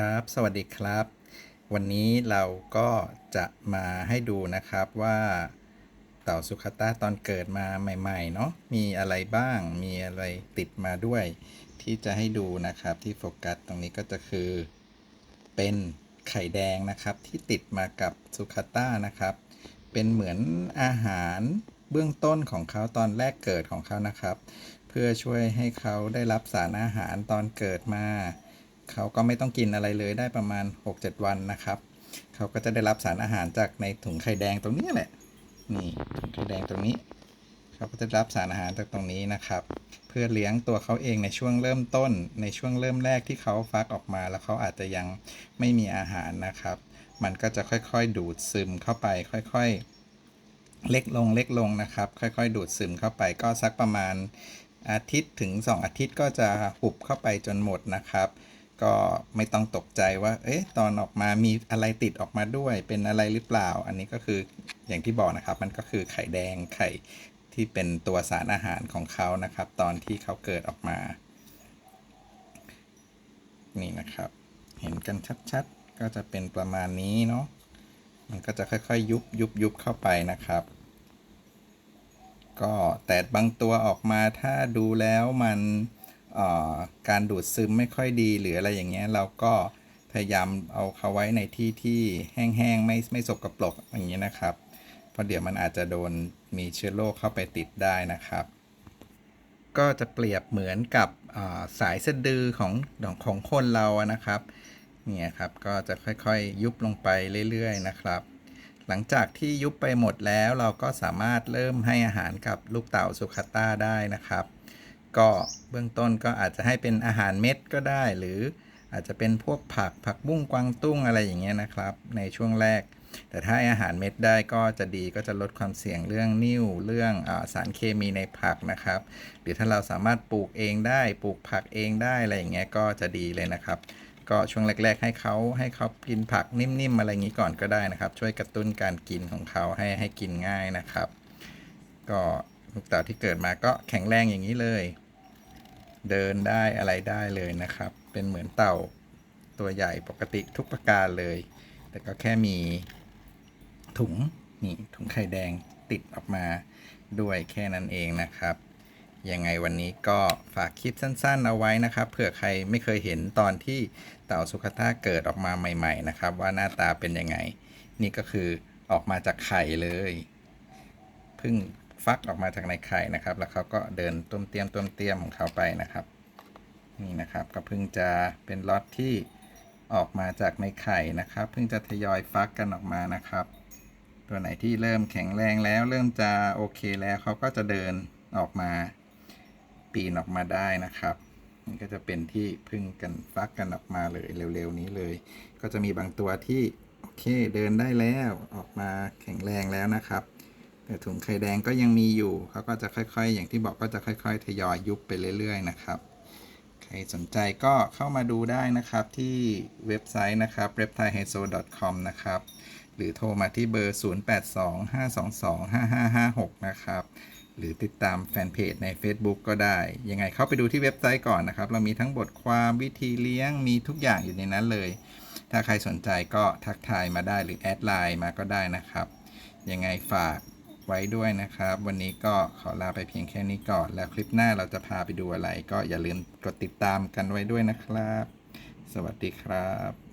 ครับ สวัสดีครับ วันนี้เราก็จะมาให้ดูนะครับว่าเต่าสุขตาตอนเกิดมาใหม่ๆเนาะมีอะไรบ้าง มีอะไรติดมาด้วย ที่จะให้ดูนะครับที่โฟกัสตรงนี้ก็จะคือ เป็นไข่แดงนะครับที่ติดมากับสุขตานะครับ เป็นเหมือนอาหารเบื้องต้นของเขาตอนแรกเกิดของเขานะครับ เพื่อช่วยให้เขาได้รับสารอาหารตอนเกิดมา เขาก็ไม่ต้องกินอะไรเลยได้ประมาณ 6-7 วันนะครับ เขาก็จะได้รับสารอาหารจากในถุงไข่แดงตรงนี้แหละ นี่ถุงไข่แดงตรงนี้ เขาก็จะรับสารอาหารจากตรงนี้นะครับ เพื่อเลี้ยงตัวเขาเองในช่วงเริ่มต้น ในช่วงเริ่มแรกที่เขาฟักออกมา แล้วเขาอาจจะยังไม่มีอาหารนะครับ มันก็จะค่อยๆ ดูดซึมเข้าไป ค่อยๆเล็กลงเล็กลงนะครับ ค่อยๆ ดูดซึมเข้าไปก็สักประมาณอาทิตย์ถึง 2 อาทิตย์ก็จะหุบเข้าไปจนหมดนะครับ ก็ไม่ต้องตกใจว่า เอ๊ะ ตอนออกมามีอะไรติดออกมาด้วย เป็นอะไรหรือเปล่า อันนี้ก็คืออย่างที่บอกนะครับ มันก็คือไข่แดงไข่ที่เป็นตัวสารอาหารของเขานะครับ ตอนที่เขาเกิดออกมา นี่นะครับ เห็นกันชัดๆ ก็จะเป็นประมาณนี้เนาะ มันก็จะค่อยๆ ยุบยุบยุบเข้าไปนะครับ ก็แต่บางตัวออกมาถ้าดูแล้วมัน การดูดซึมไม่ค่อยดีหรืออะไรอย่างเงี้ยเราก็พยายามเอาเขาไว้ในที่ที่แห้งๆไม่ไม่สกปรกอย่างนี้นะครับ เพราะเดี๋ยวมันอาจจะโดนมีเชื้อโรคเข้าไปติดได้นะครับ ก็จะเปรียบเหมือนกับาสายสะดือของของของคนเรานะครับเนี่ยครับก็จะค่อยๆยุบลงไปเรื่อยๆนะครับ หลังจากที่ยุบไปหมดแล้วเราก็สามารถเริ่มให้อาหารกับลูกเต่าสุขต้าได้นะครับ ก็เบื้องต้นก็อาจจะให้เป็นอาหารเม็ดก็ได้ หรืออาจจะเป็นพวกผักผักบุ้งกวางตุ้งอะไรอย่างเงี้ยนะครับ ในช่วงแรก แต่ถ้าอาหารเม็ดได้ก็จะดีก็จะลดความเสี่ยงเรื่องนิ่วเรื่องอสารเคมีในผักนะครับ หรือถ้าเราสามารถปลูกเองได้ปลูกผักเองได้อะไรอย่างเงี้ยก็จะดีเลยนะครับก็ช่วงแรก ๆ ให้เขาให้เขากินผักนิ่มๆอะไรอย่างนี้ก่อนก็ได้นะครับ ช่วยกระตุ้นการกินของเขาให้ให้กินง่ายนะครับ ก็ลูกเต่าที่เกิดมาก็แข็งแรงอย่างนี้เลย เดินได้อะไรได้เลยนะครับ เป็นเหมือนเต่าตัวใหญ่ปกติทุกประการเลย แต่ก็แค่มีถุงนี่ถุงไข่แดงติดออกมาด้วยแค่นั้นเองนะครับ ยังไงวันนี้ก็ฝากคลิปสั้นๆ เอาไว้นะครับ เผื่อใครไม่เคยเห็นตอนที่เต่าสุขต้าเกิดออกมาใหม่ ๆ นะครับ ว่าหน้าตาเป็นยังไง นี่ก็คือออกมาจากไข่เลย เพิ่ง ฟักออกมาจากในไข่นะครับ แล้วเขาก็เดินต้มเตียมต้มเตียมของเขาไปนะครับ นี่นะครับก็เพิ่งจะเป็นล็อตที่ออกมาจากในไข่นะครับ เพิ่งจะทยอยฟักกันออกมานะครับ ตัวไหนที่เริ่มแข็งแรงแล้ว เริ่มจะโอเคแล้วเขาก็จะเดินออกมาปีนออกมาได้นะครับนี่ก็จะเป็นที่พึ่งกันฟักกันออกมาเลยเร็วๆนี้เลย ก็จะมีบางตัวที่โอเคเดินได้แล้วออกมาแข็งแรงแล้วนะครับ แต่ถุงไข่แดงก็ยังมีอยู่เขาก็จะค่อยๆ อย่างที่บอกก็จะค่อยๆ ทยอยยุบไปเรื่อยๆ นะครับ ใครสนใจก็เข้ามาดูได้นะครับที่เว็บไซต์นะครับ reptileheso.com นะครับ หรือโทรมาที่เบอร์ 0825225556 นะครับ หรือติดตามแฟนเพจใน Facebook ก็ได้ ยังไงเข้าไปดูที่เว็บไซต์ก่อนนะครับ เรามีทั้งบทความวิธีเลี้ยงมีทุกอย่างอยู่ในนั้นเลย ถ้าใครสนใจก็ทักทายมาได้หรือแอดไลน์มาก็ได้นะครับ ยังไงฝาก ไว้ด้วยนะครับ วันนี้ก็ขอลาไปเพียงแค่นี้ก่อน แล้วคลิปหน้าเราจะพาไปดูอะไร ก็อย่าลืมกดติดตามกันไว้ด้วยนะครับ สวัสดีครับ